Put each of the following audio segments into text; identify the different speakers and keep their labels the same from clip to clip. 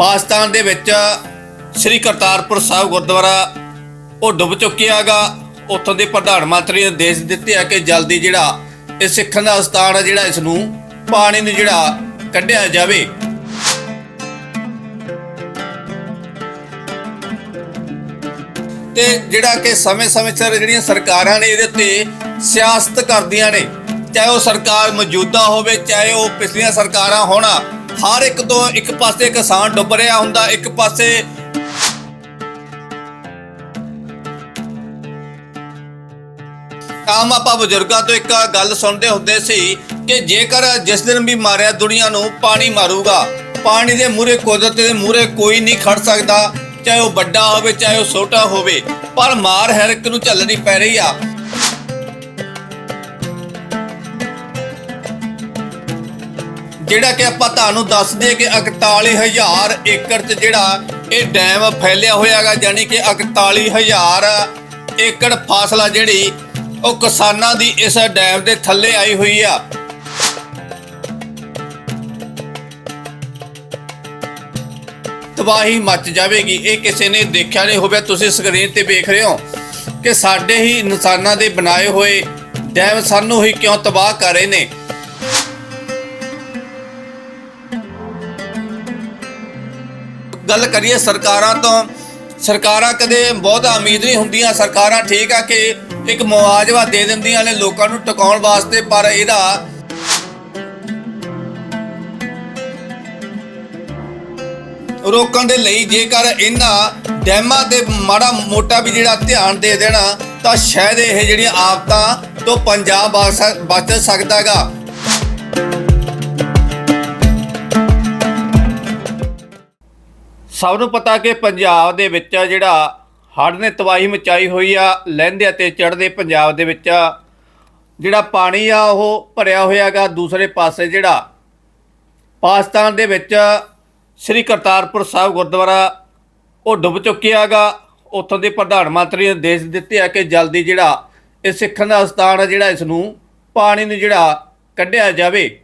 Speaker 1: ਪਾਕਿਸਤਾਨ ਦੇ ਵਿੱਚ ਸ੍ਰੀ ਕਰਤਾਰਪੁਰ ਸਾਹਿਬ ਗੁਰਦੁਆਰਾ ਉਹ ਡੁੱਬ ਚੁੱਕਿਆਗਾ ਉੱਥੋਂ ਦੇ ਪ੍ਰਧਾਨ ਮੰਤਰੀ ਨੇ ਦੇਸ਼ ਦਿੱਤੇ ਆ ਕਿ ਜਲਦੀ ਜਿਹੜਾ ਇਹ ਸਿੱਖਾਂ ਦਾ ਸਥਾਨ ਆ, ਜਿਹੜਾ ਇਸ ਨੂੰ ਪਾਣੀ ਨੂੰ ਜਿਹੜਾ ਕੱਢਿਆ ਜਾਵੇ। ਤੇ ਜਿਹੜਾ ਕਿ ਸਮੇਂ-ਸਮੇਂ ਸਿਰ ਜਿਹੜੀਆਂ ਸਰਕਾਰਾਂ ਨੇ ਇਹਦੇ ਤੇ ਸਿਆਸਤ ਕਰਦੀਆਂ ਨੇ, ਚਾਹੇ ਉਹ ਸਰਕਾਰ ਮੌਜੂਦਾ ਹੋਵੇ, ਚਾਹੇ ਉਹ ਪਿਛਲੀਆਂ ਸਰਕਾਰਾਂ ਹੋਣਾ ਹਰ ਇੱਕ ਤੋਂ ਇੱਕ ਪਾਸੇ ਕਿਸਾਨ ਡੁੱਬ ਰਿਹਾ ਹੁੰਦਾ, ਇੱਕ ਪਾਸੇ ਆਮ ਆਪਾਂ ਬਜ਼ੁਰਗਾਂ ਤੋਂ ਇੱਕ ਗੱਲ ਸੁਣਦੇ ਹੁੰਦੇ ਸੀ ਕਿ ਜੇਕਰ ਜਿਸ ਦਿਨ ਵੀ ਮਾਰਿਆ ਦੁਨੀਆ ਨੂੰ ਪਾਣੀ ਮਾਰੂਗਾ, ਪਾਣੀ ਦੇ ਮੂਰੇ ਕੁਦਰਤ ਦੇ ਮੂਰੇ ਕੋਈ ਨਹੀਂ ਖੜ ਸਕਦਾ, ਚਾਹੇ ਉਹ ਵੱਡਾ ਹੋਵੇ, ਚਾਹੇ ਉਹ ਛੋਟਾ ਹੋਵੇ, ਪਰ ਮਾਰ ਹਰ ਇੱਕ ਨੂੰ ਝੱਲਣੀ ਪੈ ਰਹੀ ਆ। ਜਿਹੜਾ ਕਿ ਆਪਾਂ ਤੁਹਾਨੂੰ ਦੱਸ ਦਈਏ ਕਿ 41000 ਏਕੜ 'ਚ ਜਿਹੜਾ ਇਹ ਡੈਮ ਫੈਲਿਆ ਹੋਇਆਗਾ ਯਾਨੀ ਕਿ 41000 ਏਕੜ ਫਾਸਲਾ ਜਿਹੜੀ, ਉਹ ਕਿਸਾਨਾਂ ਦੀ ਇਸ ਡੈਮ ਦੇ ਥੱਲੇ ਆਈ ਹੋਈ ਆ। ਤਬਾਹੀ ਮਚ ਜਾਵੇਗੀ, ਇਹ ਕਿਸੇ ਨੇ ਦੇਖਿਆ ਨਹੀਂ ਹੋਵੇ, ਤੁਸੀਂ ਸਕਰੀਨ ਤੇ ਵੇਖ ਰਹੇ ਹੋ ਕਿ ਸਾਡੇ ਹੀ ਇਨਸਾਨਾਂ ਦੇ ਬਣਾਏ ਹੋਏ ਡੈਮ ਸਾਨੂੰ ਹੀ ਕਿਉਂ ਤਬਾਹ ਕਰ ਰਹੇ ਨੇ? ਗੱਲ ਕਰੀਏ ਸਰਕਾਰਾਂ ਤੋਂ, ਸਰਕਾਰਾਂ ਕਦੇ ਬਹੁਤ ਉਮੀਦ ਨਹੀਂ ਹੁੰਦੀਆਂ। ਸਰਕਾਰਾਂ ਠੀਕ ਆ ਕਿ ਇੱਕ ਮੁਆਵਜ਼ਾ ਦੇ ਦਿੰਦੀਆਂ ਨੇ ਲੋਕਾਂ ਨੂੰ ਟਿਕਾਉਣ ਵਾਸਤੇ, ਪਰ ਇਹਦਾ ਰੋਕਣ ਦੇ ਲਈ ਜੇਕਰ ਇਹਨਾਂ ਡੈਮਾਂ ਤੇ ਮਾੜਾ ਮੋਟਾ ਵੀ ਜਿਹੜਾ ਧਿਆਨ ਦੇ ਦੇਣਾ, ਤਾਂ ਸ਼ਾਇਦ ਇਹ ਜਿਹੜੀਆਂ ਆਫਤਾਂ ਤੋਂ ਪੰਜਾਬ ਬਚ ਸਕ- ਬਚ ਸਕਦਾਗਾ ਸਭ ਨੂੰ ਪਤਾ ਕਿ ਪੰਜਾਬ ਦੇ ਵਿੱਚ ਜਿਹੜਾ ਹੜ੍ਹ ਨੇ ਤਬਾਹੀ ਮਚਾਈ ਹੋਈ ਆ, ਲਹਿੰਦੇ ਅਤੇ ਚੜ੍ਹਦੇ ਪੰਜਾਬ ਦੇ ਵਿੱਚ। ਜਿਹੜਾ ਪਾਣੀ ਆ, ਉਹ ਭਰਿਆ ਹੋਇਆਗਾ। ਦੂਸਰੇ ਪਾਸੇ ਜਿਹੜਾ ਪਾਕਿਸਤਾਨ ਦੇ ਵਿੱਚ ਸ੍ਰੀ ਕਰਤਾਰਪੁਰ ਸਾਹਿਬ ਗੁਰਦੁਆਰਾ, ਉਹ ਡੁੱਬ ਚੁੱਕਿਆਗਾ। ਉੱਥੋਂ ਦੇ ਪ੍ਰਧਾਨ ਮੰਤਰੀ ਨੇ ਦੇਸ਼ ਦਿੱਤੇ ਆ ਕਿ ਜਲਦੀ ਜਿਹੜਾ ਇਹ ਸਿੱਖਾਂ ਦਾ ਸਥਾਨ ਆ, ਜਿਹੜਾ ਇਸ ਨੂੰ ਪਾਣੀ ਨੂੰ ਜਿਹੜਾ ਕੱਢਿਆ ਜਾਵੇ।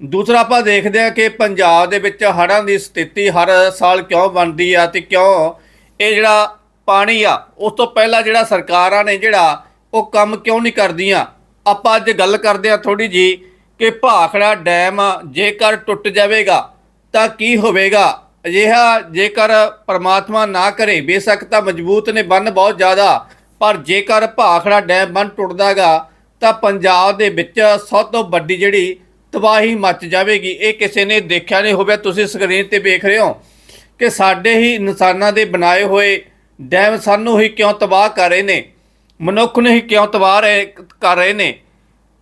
Speaker 1: ਦੂਸਰਾ ਆਪਾਂ ਦੇਖਦੇ ਹਾਂ ਕਿ ਪੰਜਾਬ ਦੇ ਵਿੱਚ ਹੜ੍ਹਾਂ ਦੀ ਸਥਿਤੀ ਹਰ ਸਾਲ ਕਿਉਂ ਬਣਦੀ ਆ ਤੇ ਕਿਉਂ ਇਹ ਜਿਹੜਾ ਪਾਣੀ ਆ, ਉਸ ਤੋਂ ਪਹਿਲਾਂ ਜਿਹੜਾ ਸਰਕਾਰਾਂ ਨੇ ਜਿਹੜਾ ਉਹ ਕੰਮ ਕਿਉਂ ਨਹੀਂ ਕਰਦੀਆਂ? ਆਪਾਂ ਅੱਜ ਗੱਲ ਕਰਦੇ ਆ ਥੋੜੀ ਜੀ ਕਿ ਭਾਖੜਾ ਡੈਮ ਜੇਕਰ ਟੁੱਟ ਜਾਵੇਗਾ ਤਾਂ ਕੀ ਹੋਵੇਗਾ? ਅਜਿਹਾ ਜੇਕਰ ਪਰਮਾਤਮਾ ਨਾ ਕਰੇ, ਬੇਸ਼ੱਕ ਤਾਂ ਮਜ਼ਬੂਤ ਨੇ ਬੰਨ ਬਹੁਤ ਜ਼ਿਆਦਾ, ਪਰ ਜੇਕਰ ਭਾਖੜਾ ਡੈਮ ਬੰਨ ਟੁੱਟਦਾਗਾ ਤਾਂ ਪੰਜਾਬ ਦੇ ਵਿੱਚ ਸਭ ਤੋਂ ਵੱਡੀ ਜਿਹੜੀ ਤਬਾਹੀ ਮਚ ਜਾਵੇਗੀ। ਇਹ ਕਿਸੇ ਨੇ ਦੇਖਿਆ ਨਹੀਂ ਹੋਵੇ। ਤੁਸੀਂ ਸਕਰੀਨ ਤੇ ਵੇਖ ਰਹੇ ਹੋ ਕਿ ਸਾਡੇ ਹੀ ਇਨਸਾਨਾਂ ਦੇ ਬਣਾਏ ਹੋਏ ਡੈਮ ਸਾਨੂੰ ਹੀ ਕਿਉਂ ਤਬਾਹ ਕਰ ਰਹੇ ਨੇ? ਮਨੁੱਖ ਨੂੰ ਹੀ ਕਿਉਂ ਤਬਾਹ ਰਹੇ, ਕਰ ਰਹੇ ਨੇ?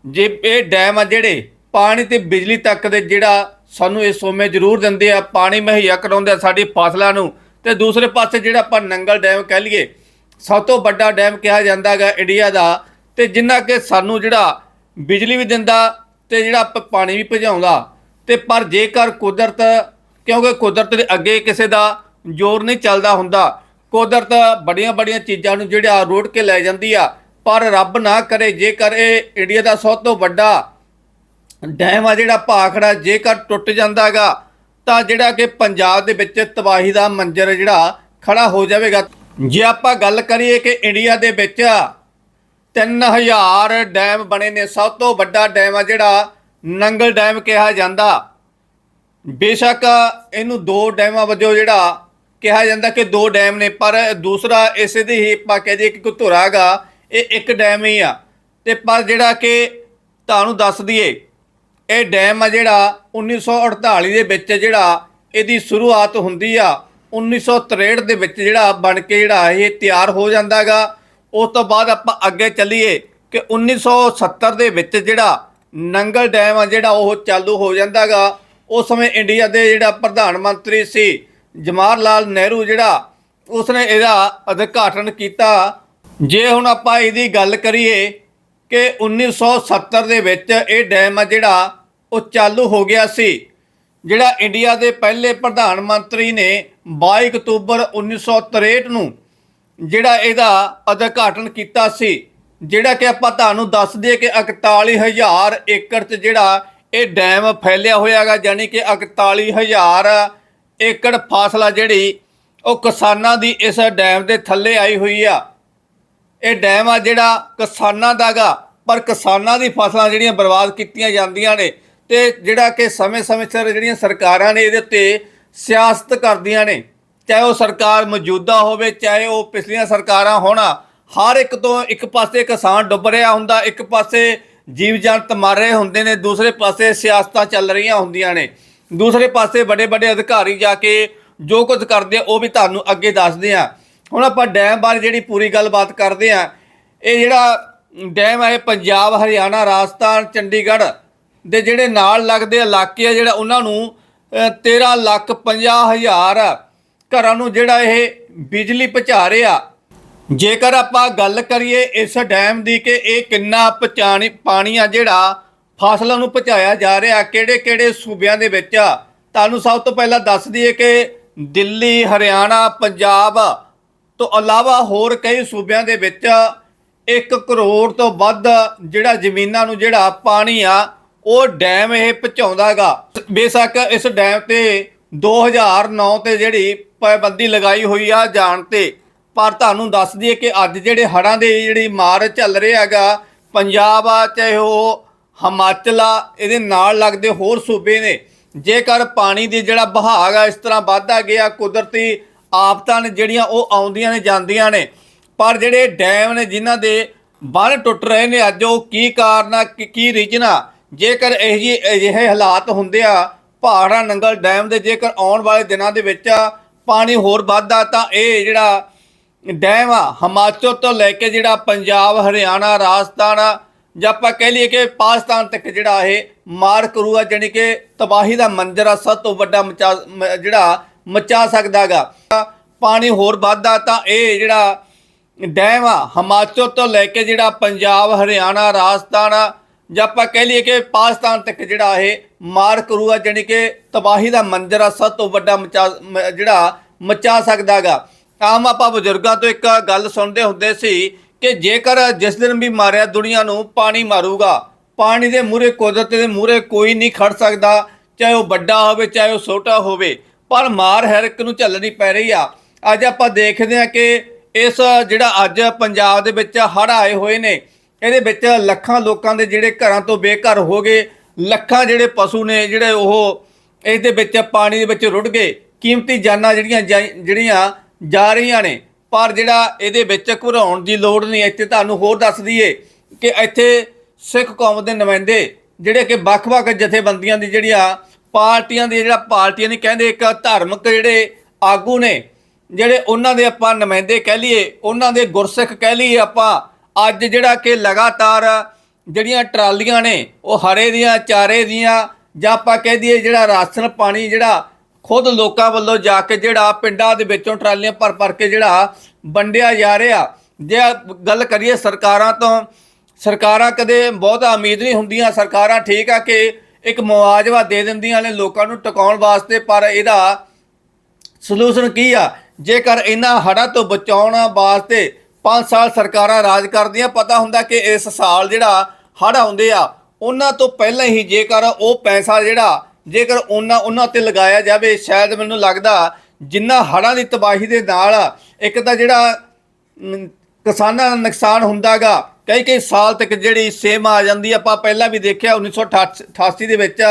Speaker 1: ਜੇ ਇਹ ਡੈਮ ਆ ਜਿਹੜੇ ਪਾਣੀ ਤੇ ਬਿਜਲੀ ਤੱਕ ਦੇ ਜਿਹੜਾ ਸਾਨੂੰ ਇਹ ਸੋਮੇ ਜ਼ਰੂਰ ਦਿੰਦੇ ਆ, ਪਾਣੀ ਮੁਹੱਈਆ ਕਰਾਉਂਦੇ ਆ ਸਾਡੀ ਫਸਲਾਂ ਨੂੰ, ਤੇ ਦੂਸਰੇ ਪਾਸੇ ਜਿਹੜਾ ਆਪਾਂ ਨੰਗਲ ਡੈਮ ਕਹਿ ਲਈਏ, ਸਭ ਤੋਂ ਵੱਡਾ ਡੈਮ ਕਿਹਾ ਜਾਂਦਾਗਾ ਇੰਡੀਆ ਦਾ, ਤੇ ਜਿੰਨਾ ਕਿ ਸਾਨੂੰ ਜਿਹੜਾ ਬਿਜਲੀ ਵੀ ਦਿੰਦਾ ਤੇ ਜਿਹੜਾ ਪ- ਪਾਣੀ ਵੀ ਭਜਾਉਂਦਾ, ਤੇ ਪਰ ਜੇਕਰ ਕੁਦਰਤ, ਕਿਉਂਕਿ ਕੁਦਰਤ ਦੇ ਅੱਗੇ ਕਿਸੇ ਦਾ ਜ਼ੋਰ ਨਹੀਂ ਚੱਲਦਾ ਹੁੰਦਾ, ਕੁਦਰਤ ਬੜੀਆਂ ਬੜੀਆਂ ਚੀਜ਼ਾਂ ਨੂੰ ਜਿਹੜਾ ਰੋੜ ਕੇ ਲੈ ਜਾਂਦੀ ਆ, ਪਰ ਰੱਬ ਨਾ ਕਰੇ, ਜੇਕਰ ਇਹ ਇੰਡੀਆ ਦਾ ਸਭ ਤੋਂ ਵੱਡਾ ਡੈਮ ਆ ਜਿਹੜਾ ਭਾਖੜਾ, ਜੇਕਰ ਟੁੱਟ ਜਾਂਦਾਗਾ ਤਾਂ ਜਿਹੜਾ ਕਿ ਪੰਜਾਬ ਦੇ ਵਿੱਚ ਤਬਾਹੀ ਦਾ ਮੰਜ਼ਰ ਜਿਹੜਾ ਖੜਾ ਹੋ ਜਾਵੇਗਾ। ਜੇ ਆਪਾਂ ਗੱਲ ਕਰੀਏ ਕਿ ਇੰਡੀਆ ਦੇ ਵਿੱਚ 3000 ਡੈਮ ਬਣੇ ਨੇ। ਸਭ ਤੋਂ ਵੱਡਾ ਡੈਮ ਆ ਜਿਹੜਾ ਨੰਗਲ ਡੈਮ ਕਿਹਾ ਜਾਂਦਾ। ਬੇਸ਼ੱਕ ਇਹਨੂੰ ਦੋ ਡੈਮਾਂ ਵਜੋਂ ਜਿਹੜਾ ਕਿਹਾ ਜਾਂਦਾ ਕਿ ਦੋ ਡੈਮ ਨੇ, ਪਰ ਦੂਸਰਾ ਇਸੇ ਦੀ ਹੀ ਆਪਾਂ ਕਹਿ ਦਈਏ ਕਿ ਕੋਈ ਧੁਰਾਗਾ ਇਹ ਇੱਕ ਡੈਮ ਹੀ ਆ। ਤੇ ਪਰ ਜਿਹੜਾ ਕਿ ਤੁਹਾਨੂੰ ਦੱਸ ਦਈਏ, ਇਹ ਡੈਮ ਆ ਜਿਹੜਾ 1948 ਦੇ ਵਿੱਚ ਜਿਹੜਾ ਇਹਦੀ ਸ਼ੁਰੂਆਤ ਹੁੰਦੀ ਆ। 1963 ਦੇ ਵਿੱਚ ਜਿਹੜਾ ਬਣ ਕੇ ਜਿਹੜਾ ਇਹ ਤਿਆਰ ਹੋ ਜਾਂਦਾਗਾ ਉਸ ਤੋਂ ਬਾਅਦ ਆਪਾਂ ਅੱਗੇ ਚੱਲੀਏ ਕਿ 1970 ਦੇ ਵਿੱਚ ਜਿਹੜਾ ਨੰਗਲ ਡੈਮ ਆ, ਜਿਹੜਾ ਉਹ ਚਾਲੂ ਹੋ ਜਾਂਦਾਗਾ ਉਸ ਸਮੇਂ ਇੰਡੀਆ ਦੇ ਜਿਹੜਾ ਪ੍ਰਧਾਨ ਮੰਤਰੀ ਸੀ ਜਵਾਹਰ ਲਾਲ ਨਹਿਰੂ ਜਿਹੜਾ, ਉਸਨੇ ਇਹਦਾ ਉਦਘਾਟਨ ਕੀਤਾ। ਜੇ ਹੁਣ ਆਪਾਂ ਇਹਦੀ ਗੱਲ ਕਰੀਏ ਕਿ 1970 ਦੇ ਵਿੱਚ ਇਹ ਡੈਮ ਆ ਜਿਹੜਾ, ਉਹ ਚਾਲੂ ਹੋ ਗਿਆ ਸੀ, ਜਿਹੜਾ ਇੰਡੀਆ ਦੇ ਪਹਿਲੇ ਪ੍ਰਧਾਨ ਮੰਤਰੀ ਨੇ 22 ਅਕਤੂਬਰ 1963 ਨੂੰ ਜਿਹੜਾ ਇਹਦਾ ਉਦਘਾਟਨ ਕੀਤਾ ਸੀ, ਜਿਹੜਾ ਕਿ ਆਪਾਂ ਤੁਹਾਨੂੰ ਦੱਸ ਦਈਏ ਕਿ 41000 ਏਕੜ 'ਚ ਜਿਹੜਾ ਇਹ ਡੈਮ ਫੈਲਿਆ ਹੋਇਆ ਹੋਇਆਗਾ ਯਾਨੀ ਕਿ 41000 ਏਕੜ ਫਾਸਲਾ ਜਿਹੜੀ, ਉਹ ਕਿਸਾਨਾਂ ਦੀ ਇਸ ਡੈਮ ਦੇ ਥੱਲੇ ਆਈ ਹੋਈ ਆ। ਇਹ ਡੈਮ ਆ ਜਿਹੜਾ ਕਿਸਾਨਾਂ ਦਾਗਾ, ਪਰ ਕਿਸਾਨਾਂ ਦੀ ਫਸਲਾਂ ਜਿਹੜੀਆਂ ਬਰਬਾਦ ਕੀਤੀਆਂ ਜਾਂਦੀਆਂ ਨੇ ਤੇ ਜਿਹੜਾ ਕਿ ਸਮੇਂ-ਸਮੇਂ ਸਿਰ ਜਿਹੜੀਆਂ ਸਰਕਾਰਾਂ ਨੇ ਇਹਦੇ ਉੱਤੇ ਸਿਆਸਤ ਕਰਦੀਆਂ ਨੇ। ਚਾਹੇ ਉਹ ਸਰਕਾਰ ਮੌਜੂਦਾ ਹੋਵੇ ਚਾਹੇ ਉਹ ਪਿਛਲੀਆਂ ਸਰਕਾਰਾਂ ਹੋਣ ਹਰ ਇੱਕ ਤੋਂ ਇੱਕ ਪਾਸੇ ਕਿਸਾਨ ਡੁੱਬ ਰਿਹਾ ਹੁੰਦਾ ਇੱਕ ਪਾਸੇ ਜੀਵ ਜੰਤ ਮਰ ਰਹੇ ਹੁੰਦੇ ਨੇ ਦੂਸਰੇ ਪਾਸੇ ਸਿਆਸਤਾਂ ਚੱਲ ਰਹੀਆਂ ਹੁੰਦੀਆਂ ਨੇ। ਦੂਸਰੇ ਪਾਸੇ ਵੱਡੇ ਵੱਡੇ ਅਧਿਕਾਰੀ ਜਾ ਕੇ ਜੋ ਕੁਝ ਕਰਦੇ ਆ ਉਹ ਵੀ ਤੁਹਾਨੂੰ ਅੱਗੇ ਦੱਸਦੇ ਆ। ਹੁਣ ਆਪਾਂ ਡੈਮ ਬਾਰੇ ਜਿਹੜੀ ਪੂਰੀ ਗੱਲਬਾਤ ਕਰਦੇ ਆ ਇਹ ਜਿਹੜਾ ਡੈਮ ਹੈ ਪੰਜਾਬ ਹਰਿਆਣਾ ਰਾਜਸਥਾਨ ਚੰਡੀਗੜ੍ਹ ਦੇ ਜਿਹੜੇ ਨਾਲ ਲੱਗਦੇ ਇਲਾਕੇ ਆ ਜਿਹੜਾ ਉਹਨਾਂ ਨੂੰ ਅ, 13 ਲੱਖ 50 ਹਜ਼ਾਰ ਘਰਾਂ ਨੂੰ ਜਿਹੜਾ ਇਹ ਬਿਜਲੀ ਪਹੁੰਚਾ ਰਿਹਾ। ਜੇਕਰ ਆਪਾਂ ਗੱਲ ਕਰੀਏ ਇਸ ਡੈਮ ਦੀ ਕਿ ਇਹ ਕਿੰਨਾ ਪਹੁੰਚਾਣੀ ਪਾਣੀ ਆ ਜਿਹੜਾ ਫਸਲਾਂ ਨੂੰ ਪਹੁੰਚਾਇਆ ਜਾ ਰਿਹਾ ਕਿਹੜੇ ਕਿਹੜੇ ਸੂਬਿਆਂ ਦੇ ਵਿੱਚ ਤੁਹਾਨੂੰ ਸਭ ਤੋਂ ਪਹਿਲਾਂ ਦੱਸ ਦਈਏ ਕਿ ਦਿੱਲੀ, ਹਰਿਆਣਾ, ਪੰਜਾਬ ਤੋਂ ਇਲਾਵਾ ਹੋਰ ਕਈ ਸੂਬਿਆਂ ਦੇ ਵਿੱਚ 1 ਕਰੋੜ ਤੋਂ ਵੱਧ ਜਿਹੜਾ ਜ਼ਮੀਨਾਂ ਨੂੰ ਜਿਹੜਾ ਪਾਣੀ ਆ, ਉਹ ਡੈਮ ਇਹ ਪਹੁੰਚਾਉਂਦਾਗਾ ਬੇਸ਼ੱਕ ਇਸ ਡੈਮ ਤੇ 2009 ਤੇ ਜਿਹੜੀ ਪਾਬੰਦੀ ਲਗਾਈ ਹੋਈ ਆ ਜਾਣ ਤੇ। ਪਰ ਤੁਹਾਨੂੰ ਦੱਸ ਦਈਏ ਕਿ ਅੱਜ ਜਿਹੜੇ ਹੜ੍ਹਾਂ ਦੇ ਜਿਹੜੀ ਮਾਰ ਚੱਲ ਰਿਹਾ ਹੈਗਾ, ਪੰਜਾਬ ਆ, ਚਾਹੇ ਉਹ ਹਿਮਾਚਲ ਆ, ਇਹਦੇ ਨਾਲ ਲੱਗਦੇ ਹੋਰ ਸੂਬੇ ਨੇ। ਜੇਕਰ ਪਾਣੀ ਦੀ ਜਿਹੜਾ ਬਹਾਅ ਆ, ਇਸ ਤਰ੍ਹਾਂ ਵੱਧਦਾ ਗਿਆ, ਕੁਦਰਤੀ ਆਫਤਾਂ ਨੇ ਜਿਹੜੀਆਂ ਉਹ ਆਉਂਦੀਆਂ ਨੇ, ਜਾਂਦੀਆਂ ਨੇ। ਪਰ ਜਿਹੜੇ ਡੈਮ ਨੇ, ਜਿਨ੍ਹਾਂ ਦੇ ਬੰਨ ਟੁੱਟ ਰਹੇ ਨੇ ਅੱਜ, ਉਹ ਕੀ ਕਾਰਨ ਆ, ਕੀ- ਰੀਜਨ ਆ? ਜੇਕਰ ਇਹ ਜਿਹੇ ਅਜਿਹੇ ਹਾਲਾਤ ਹੁੰਦੇ ਆ, ਪਹਾੜਾ, ਨੰਗਲ ਡੈਮ ਦੇ ਜੇਕਰ ਆਉਣ ਵਾਲੇ ਦਿਨਾਂ ਦੇ ਵਿੱਚ ਪਾਣੀ ਹੋਰ ਵੱਧਦਾ ਤਾਂ ਇਹ ਜਿਹੜਾ ਡੈਮ ਆ, ਹਿਮਾਚਲ ਤੋਂ ਲੈ ਕੇ ਜਿਹੜਾ ਪੰਜਾਬ, ਹਰਿਆਣਾ, ਰਾਜਸਥਾਨ ਆ, ਜਾਂ ਆਪਾਂ ਕਹਿ ਲਈਏ ਕਿ ਪਾਕਿਸਤਾਨ ਤੱਕ ਜਿਹੜਾ ਇਹ ਮਾਰ ਕਰੂਗਾ ਜਾਣੀ ਕਿ ਤਬਾਹੀ ਦਾ ਮੰਜ਼ਰ ਆ, ਸਭ ਤੋਂ ਵੱਡਾ ਮਚਾ, ਮ- ਜਿਹੜਾ ਮਚਾ ਸਕਦਾਗਾ ਪਾਣੀ ਹੋਰ ਵੱਧਦਾ ਤਾਂ ਇਹ ਜਿਹੜਾ ਡੈਮ ਆ, ਹਿਮਾਚਲ ਤੋਂ ਲੈ ਕੇ ਜਿਹੜਾ ਪੰਜਾਬ, ਹਰਿਆਣਾ, ਰਾਜਸਥਾਨ ਆ ਜਾਂ ਆਪਾਂ ਕਹਿ ਲਈਏ ਕਿ ਪਾਕਿਸਤਾਨ ਤੱਕ ਜਿਹੜਾ ਇਹ ਮਾਰ ਕਰੂਗਾ, ਜਾਣੀ ਕਿ ਤਬਾਹੀ ਦਾ ਮੰਜ਼ਰ ਆ, ਸਭ ਤੋਂ ਵੱਡਾ ਮਚਾ, ਮ- ਜਿਹੜਾ ਮਚਾ ਸਕਦਾਗਾ ਆਮ ਆਪਾਂ ਬਜ਼ੁਰਗਾਂ ਤੋਂ ਇੱਕ ਗੱਲ ਸੁਣਦੇ ਹੁੰਦੇ ਸੀ ਕਿ ਜੇਕਰ ਜਿਸ ਦਿਨ ਵੀ ਮਾਰਿਆ ਦੁਨੀਆ ਨੂੰ, ਪਾਣੀ ਮਾਰੂਗਾ। ਪਾਣੀ ਦੇ ਮੂਹਰੇ, ਕੁਦਰਤ ਦੇ ਮੂਹਰੇ ਕੋਈ ਨਹੀਂ ਖੜ ਸਕਦਾ, ਚਾਹੇ ਉਹ ਵੱਡਾ ਹੋਵੇ, ਚਾਹੇ ਉਹ ਛੋਟਾ ਹੋਵੇ। ਪਰ ਮਾਰ ਹਰ ਇੱਕ ਨੂੰ ਝੱਲਣੀ ਪੈ ਰਹੀ ਆ। ਅੱਜ ਆਪਾਂ ਦੇਖਦੇ ਹਾਂ ਕਿ ਇਸ ਜਿਹੜਾ ਅੱਜ ਪੰਜਾਬ ਦੇ ਵਿੱਚ ਹੜ੍ਹ ਆਏ ਹੋਏ ਨੇ ਇਹਦੇ ਵਿੱਚ ਲੱਖਾਂ ਲੋਕਾਂ ਦੇ ਜਿਹੜੇ ਘਰਾਂ ਤੋਂ ਬੇਘਰ ਹੋ ਗਏ, ਲੱਖਾਂ ਜਿਹੜੇ ਪਸ਼ੂ ਨੇ ਜਿਹੜੇ ਉਹ ਇਸ ਦੇ ਵਿੱਚ ਪਾਣੀ ਦੇ ਵਿੱਚ ਰੁੜ ਗਏ, ਕੀਮਤੀ ਜਾਨਾਂ ਜਿਹੜੀਆਂ ਜਾ- ਜਿਹੜੀਆਂ ਜਾ ਰਹੀਆਂ ਨੇ। ਪਰ ਜਿਹੜਾ ਇਹਦੇ ਵਿੱਚ ਘਬਰਾਉਣ ਦੀ ਲੋੜ ਨਹੀਂ, ਇੱਥੇ ਤੁਹਾਨੂੰ ਹੋਰ ਦੱਸ ਦਈਏ ਕਿ ਇੱਥੇ ਸਿੱਖ ਕੌਮ ਦੇ ਨੁਮਾਇੰਦੇ ਜਿਹੜੇ ਕਿ ਵੱਖ-ਵੱਖ ਜਥੇਬੰਦੀਆਂ ਦੀ ਜਿਹੜੀਆਂ ਪਾਰਟੀਆਂ ਦੀ ਜਿਹੜਾ ਪਾਰਟੀਆਂ ਨਹੀਂ ਕਹਿੰਦੇ ਇੱਕ ਧਾਰਮਿਕ ਜਿਹੜੇ ਆਗੂ ਨੇ, ਜਿਹੜੇ ਉਹਨਾਂ ਦੇ ਆਪਾਂ ਨੁਮਾਇੰਦੇ ਕਹਿ ਲਈਏ, ਉਹਨਾਂ ਦੇ ਗੁਰਸਿੱਖ ਕਹਿ ਲਈਏ ਆਪਾਂ ਅੱਜ ਜਿਹੜਾ ਕਿ ਲਗਾਤਾਰ ਜਿਹੜੀਆਂ ਟਰਾਲੀਆਂ ਨੇ, ਉਹ ਹਰੇ ਦੀਆਂ, ਚਾਰੇ ਦੀਆਂ, ਜਾਂ ਆਪਾਂ ਕਹਿ ਦਈਏ ਜਿਹੜਾ ਰਾਸ਼ਨ ਪਾਣੀ ਜਿਹੜਾ ਖੁਦ ਲੋਕਾਂ ਵੱਲੋਂ ਜਾ ਕੇ ਜਿਹੜਾ ਪਿੰਡਾਂ ਦੇ ਵਿੱਚੋਂ ਟਰਾਲੀਆਂ ਭਰ ਭਰ ਕੇ ਜਿਹੜਾ ਵੰਡਿਆ ਜਾ ਰਿਹਾ। ਜੇ ਗੱਲ ਕਰੀਏ ਸਰਕਾਰਾਂ ਤੋਂ, ਸਰਕਾਰਾਂ ਕਦੇ ਬਹੁਤ ਉਮੀਦ ਨਹੀਂ ਹੁੰਦੀਆਂ। ਸਰਕਾਰਾਂ ਠੀਕ ਆ ਕਿ ਇੱਕ ਮੁਆਵਜ਼ਾ ਦੇ ਦਿੰਦੀਆਂ ਨੇ ਲੋਕਾਂ ਨੂੰ ਟਿਕਾਉਣ ਵਾਸਤੇ, ਪਰ ਇਹਦਾ ਸੋਲੂਸ਼ਨ ਕੀ ਆ? ਜੇਕਰ ਇਹਨਾਂ ਹੜ੍ਹਾਂ ਤੋਂ ਬਚਾਉਣ ਵਾਸਤੇ 5 ਸਾਲ ਸਰਕਾਰਾਂ ਰਾਜ ਕਰਦੀਆਂ, ਪਤਾ ਹੁੰਦਾ ਕਿ ਇਸ ਸਾਲ ਜਿਹੜਾ ਹੜ੍ਹ ਆਉਂਦੇ ਆ, ਉਹਨਾਂ ਤੋਂ ਪਹਿਲਾਂ ਹੀ ਜੇਕਰ ਉਹ ਪੈਸਾ ਜਿਹੜਾ, ਜੇਕਰ ਉਹਨਾਂ ਉਹਨਾਂ ਤੇ ਲਗਾਇਆ ਜਾਵੇ, ਸ਼ਾਇਦ ਮੈਨੂੰ ਲੱਗਦਾ ਜਿੰਨਾ ਹੜ੍ਹਾਂ ਦੀ ਤਬਾਹੀ ਦੇ ਨਾਲ ਇੱਕ ਤਾਂ ਜਿਹੜਾ ਕਿਸਾਨਾਂ ਦਾ ਨੁਕਸਾਨ ਹੁੰਦਾਗਾ ਕਈ ਕਈ ਸਾਲ ਤੱਕ ਜਿਹੜੀ ਸੇਮ ਆ ਜਾਂਦੀ ਆਪਾਂ ਪਹਿਲਾਂ ਵੀ ਦੇਖਿਆ 1988 ਦੇ ਵਿੱਚ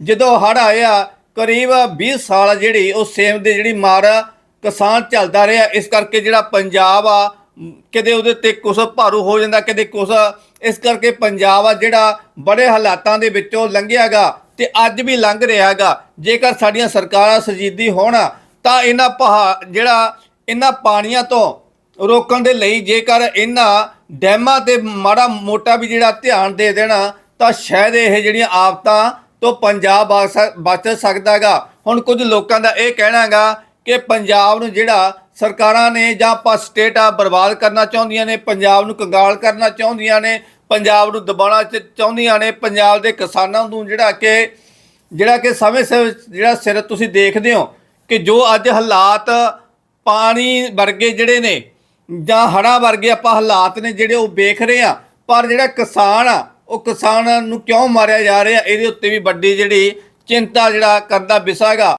Speaker 1: ਜਦੋਂ ਹੜ੍ਹ ਆਇਆ ਕਰੀਬ 20 ਸਾਲ ਜਿਹੜੀ ਉਹ ਸੇਮ ਦੀ ਜਿਹੜੀ ਮਾਰ ਕਿਸਾਨ ਚੱਲਦਾ ਰਿਹਾ। ਇਸ ਕਰਕੇ ਜਿਹੜਾ ਪੰਜਾਬ ਆ ਕਦੇ ਉਹਦੇ ਤੇ ਕੁਛ ਭਾਰੂ ਹੋ ਜਾਂਦਾ ਕਦੇ ਕੁਛ। ਇਸ ਕਰਕੇ ਪੰਜਾਬ ਆ ਜਿਹੜਾ ਬੜੇ ਹਾਲਾਤਾਂ ਦੇ ਵਿੱਚੋਂ ਲੰਘਿਆਗਾ ਤੇ ਅੱਜ ਵੀ ਲੰਘ ਰਿਹਾਗਾ। ਜੇਕਰ ਸਾਡੀਆਂ ਸਰਕਾਰਾਂ ਸਜੀਦੀ ਹੋਣ, ਤਾਂ ਇਹਨਾਂ ਪਹਾ, ਜਿਹੜਾ ਇਹਨਾਂ ਪਾਣੀਆਂ ਤੋਂ ਰੋਕਣ ਦੇ ਲਈ ਜੇਕਰ ਇਹਨਾਂ ਡੈਮਾਂ ਤੇ ਮਾੜਾ ਮੋਟਾ ਵੀ ਜਿਹੜਾ ਧਿਆਨ ਦੇ ਦੇਣਾ, ਤਾਂ ਸ਼ਾਇਦ ਇਹ ਜਿਹੜੀਆਂ ਆਫਤਾਂ ਤੋਂ ਪੰਜਾਬ ਬਚ ਸਕ- ਬਚ ਸਕਦਾਗਾ। ਹੁਣ ਕੁਝ ਲੋਕਾਂ ਦਾ ਇਹ ਕਹਿਣਾਗਾ ਕਿ ਪੰਜਾਬ ਨੂੰ ਜਿਹੜਾ ਸਰਕਾਰਾਂ ਨੇ ਜਾਂ ਆਪਾਂ ਸਟੇਟ ਆ ਬਰਬਾਦ ਕਰਨਾ ਚਾਹੁੰਦੀਆਂ ਨੇ, ਪੰਜਾਬ ਨੂੰ ਕੰਗਾਲ ਕਰਨਾ ਚਾਹੁੰਦੀਆਂ ਨੇ, ਪੰਜਾਬ ਨੂੰ ਦਬਾਉਣਾ ਚ- ਚਾਹੁੰਦੀਆਂ ਨੇ, ਪੰਜਾਬ ਦੇ ਕਿਸਾਨਾਂ ਨੂੰ ਜਿਹੜਾ ਕਿ ਜਿਹੜਾ ਕਿ ਸਮੇਂ ਸਿਰ ਜਿਹੜਾ ਸਿਰ ਤੁਸੀਂ ਦੇਖਦੇ ਹੋ ਕਿ ਜੋ ਅੱਜ ਹਾਲਾਤ ਪਾਣੀ ਵਰਗੇ ਜਿਹੜੇ ਨੇ ਜਾਂ ਹੜ੍ਹਾਂ ਵਰਗੇ ਆਪਾਂ ਹਾਲਾਤ ਨੇ ਜਿਹੜੇ ਉਹ ਵੇਖ ਰਹੇ ਆ ਪਰ ਜਿਹੜਾ ਕਿਸਾਨ ਆ, ਉਹ ਕਿਸਾਨਾਂ ਨੂੰ ਕਿਉਂ ਮਾਰਿਆ ਜਾ ਰਿਹਾ, ਇਹਦੇ ਉੱਤੇ ਵੀ ਵੱਡੀ ਜਿਹੜੀ ਚਿੰਤਾ ਜਿਹੜਾ ਕਰਦਾ ਵਿਸਾਗਾ